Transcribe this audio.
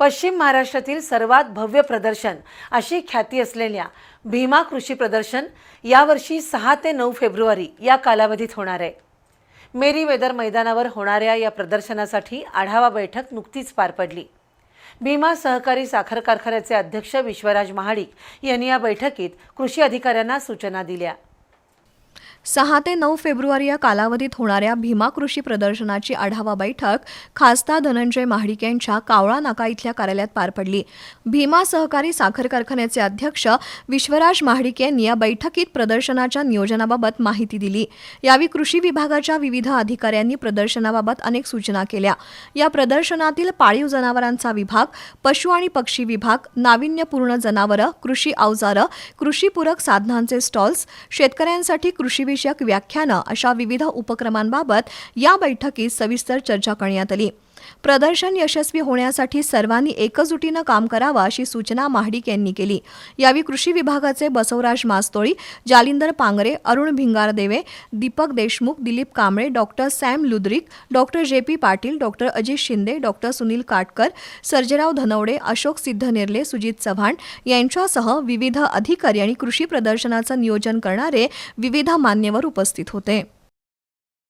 पश्चिम महाराष्ट्रातील सर्वात भव्य प्रदर्शन अशी ख्याती असलेल्या भीमा कृषी प्रदर्शन यावर्षी सहा ते नऊ फेब्रुवारी या कालावधीत होणार आहे. मेरी वेदर मैदानावर होणाऱ्या या प्रदर्शनासाठी आढावा बैठक नुकतीच पार पडली. भीमा सहकारी साखर कारखान्याचे अध्यक्ष विश्वराज महाडिक यांनी या बैठकीत कृषी अधिकाऱ्यांना सूचना दिल्या. सहा ते नऊ फेब्रुवारी या कालावधीत होणाऱ्या भीमा कृषी प्रदर्शनाची आढावा बैठक खासदार धनंजय महाडिक यांच्या कावळा नाका इथल्या कार्यालयात पार पडली. भीमा सहकारी साखर कारखान्याचे अध्यक्ष विश्वराज महाडिक यांनी या बैठकीत प्रदर्शनाच्या नियोजनाबाबत माहिती दिली. यावेळी कृषी विभागाच्या विविध अधिकाऱ्यांनी प्रदर्शनाबाबत अनेक सूचना केल्या. या प्रदर्शनातील पाळीव जनावरांचा विभाग पशु आणि पक्षी विभाग नाविन्यपूर्ण जनावरं कृषी अवजारं कृषीपूरक साधनांचे स्टॉल्स शेतकऱ्यांसाठी कृषी विषयक व्याख्यानं अशा विविध उपक्रमांबाबत या बैठकीत सविस्तर चर्चा करण्यात आली. प्रदर्शन यशस्वी होण्यासाठी सर्वांनी एकजुटीनं काम करावं अशी सूचना महाडिक यांनी केली. यावेळी कृषी विभागाचे Basavaraj Mastoli Jalindar Pangare Arun Bhingardeve Deepak Deshmukh Dilip Kamble doctor Sam Ludrik doctor J P Patil doctor Ajit Shinde doctor Sunil Katkar Sarjerao Dhanawade Ashok Siddhanerle Sujit Chavan यांच्यासह विविध अधिकारी आणि कृषी प्रदर्शनाचं नियोजन करणारे विविध मान्यवर उपस्थित होते.